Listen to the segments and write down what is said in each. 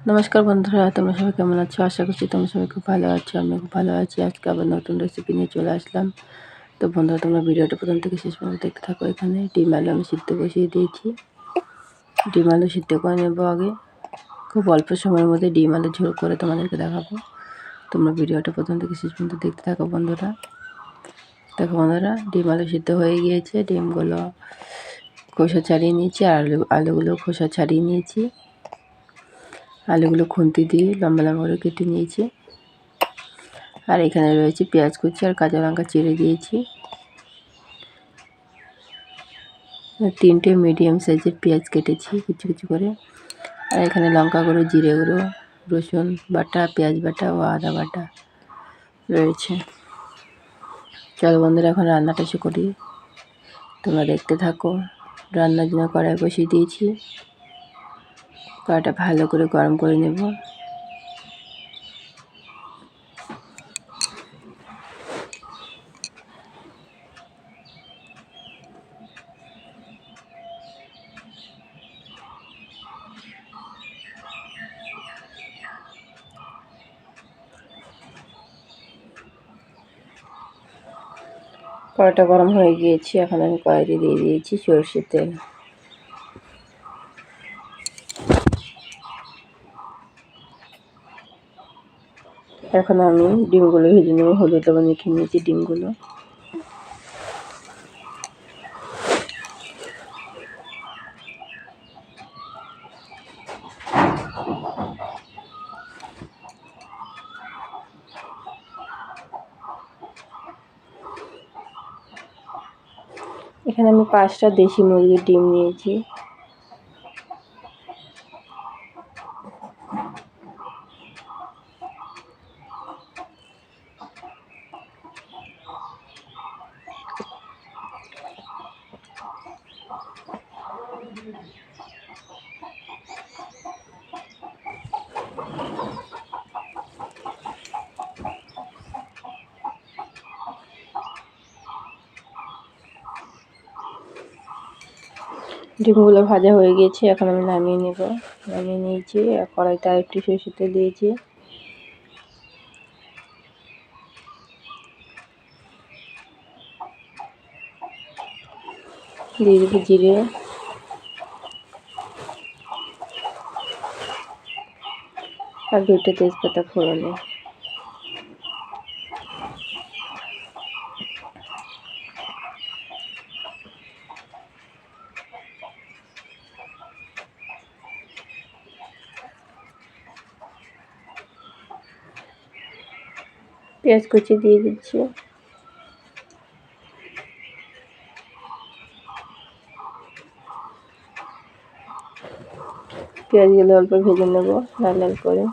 নমস্কার বন্ধুরা, তোমরা সবাই কেমন আছো? আশা করছি তোমরা সবাই খুব ভালো আছো আমি খুব ভালো আছি। আজকে আবার নতুন রেসিপি নিয়ে চলে আসলাম। তো বন্ধুরা, তোমরা ভিডিওটা প্রথম থেকে শেষ পর্যন্ত দেখতে থাকো এখানে। ডিম আলু আমি সিদ্ধ বসিয়ে দিয়েছি। ডিম আলু সিদ্ধ করে নেব আগে। খুব অল্প সময়ের মধ্যে ডিম আলু ঝোল করে তোমাদেরকে দেখাবো। তোমরা ভিডিওটা প্রথম থেকে শেষ পর্যন্ত দেখতে থাকো বন্ধুরা। দেখো বন্ধুরা, ডিম আলু সিদ্ধ হয়ে গিয়েছে। ডিমগুলো খোসা ছাড়িয়ে নিয়েছি আর আলু আলুগুলো খোসা ছাড়িয়ে নিয়েছি। আলুগুলো খুন্তি দিয়ে লম্বা লম্বা করে কেটে নিয়েছি। আর এখানে রয়েছে পেঁয়াজ কুচি আর কাঁচা লঙ্কা চিড়ে দিয়েছি। তিনটে মিডিয়াম সাইজের পেঁয়াজ কেটেছি কিছু কিছু করে। আর এখানে লঙ্কা গুঁড়ো, জিরে গুঁড়ো, রসুন বাটা, পেঁয়াজ বাটা ও আদা বাটা রয়েছে। চলো বন্ধুরা, এখন রান্নাটা এসে করি। তোমরা দেখতে থাকো। রান্নার জন্য কড়াই বসিয়ে দিয়েছি। কড়াইটা ভালো করে গরম করে নেব। কড়াইটা গরম হয়ে গিয়েছে, এখন আমি কড়াইতে দিয়ে দিয়েছি সরষের তেল। এখন আমি ডিমগুলো ভেজে নেব, হলুদ লবণ মেখে নিয়েছি ডিমগুলো। এখানে আমি পাঁচটা দেশি মুরগির ডিম নিয়েছি। ডিমগুলো ভাজা হয়ে গিয়েছে এখন আমি নামিয়ে নেব। নামিয়ে নিয়েছি কড়াইতে আরেকটু সরষের তেল দিয়েছি। দিয়ে জিরে। আর দুটো তেজপাতা ফোড়নে। পেঁয়াজ কুচি দিয়ে দিচ্ছি। পেঁয়াজগুলো অল্প ভেজে নেব লাল লাল করে।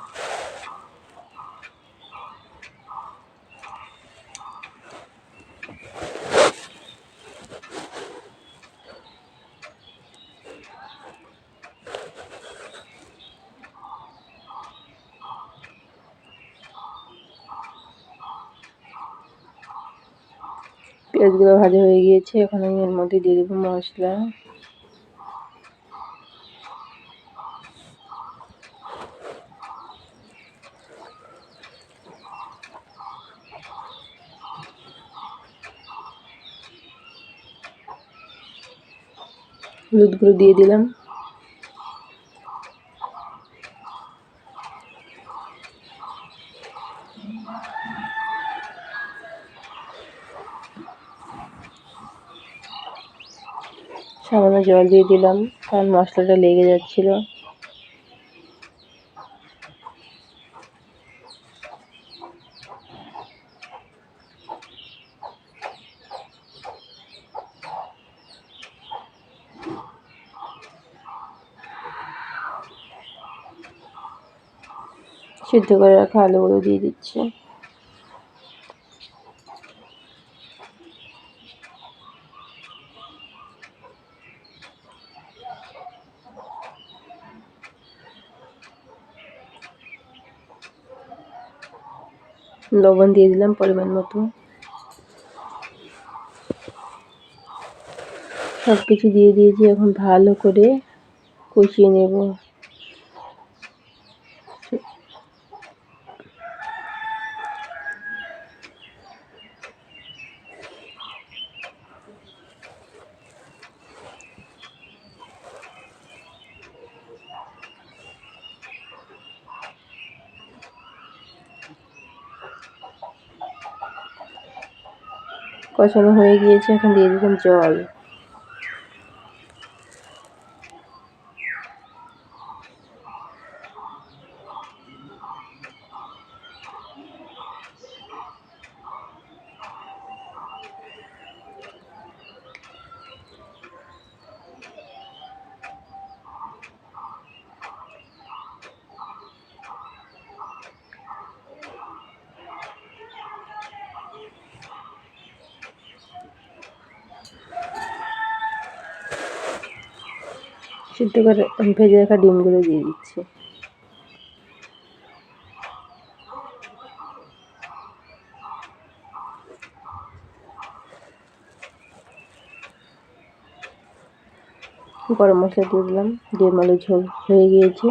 পেঁয়াজগুলো ভাজা হয়ে গিয়েছে, এখন আমি এর মধ্যে দিয়ে দেবো মশলা। হলুদ গুঁড়ো দিয়ে দিলাম। সামান্য জল দিয়ে দিলাম কারণ মশলাটা লেগে যাচ্ছিল। সিদ্ধ করে রাখা আলুগুলো দিয়ে দিচ্ছি। লবণ দিয়ে দিলাম পরিমাণ মতো। সব কিছু দিয়ে দিয়েছি এখন ভালো করে কষিয়ে নেব। কষানো হয়ে গিয়েছে এখন দিয়ে দিলাম জল। সিদ্ধ করে ভেজে রাখা ডিমগুলো দিয়ে দিচ্ছি। গরম মশলা দিয়ে দিলাম। ডিম, আলু, ঝোল হয়ে গিয়েছে।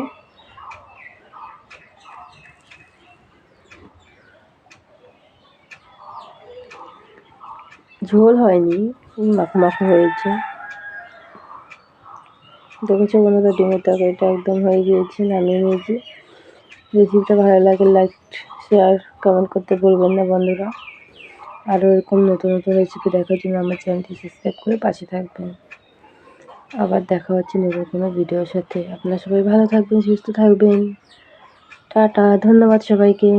ঝোল হয়নি, মাখো মাখো হয়েছে। দেখেছ বন্ধুরা, ডিমের তরকারিটা একদম হয়ে গিয়েছে, নামিয়ে নিয়েছি। রেসিপিটা ভালো লাগে লাইক শেয়ার কমেন্ট করতে ভুলবেন না বন্ধুরা। আরও এরকম নতুন নতুন রেসিপি দেখার জন্য আমার চ্যানেলটি সাবস্ক্রাইব করে পাশে থাকবেন। আবার দেখা হচ্ছে নতুন কোনো ভিডিওর সাথে। আপনারা সবাই ভালো থাকবেন, সুস্থ থাকবেন। টাটা, ধন্যবাদ সবাইকে।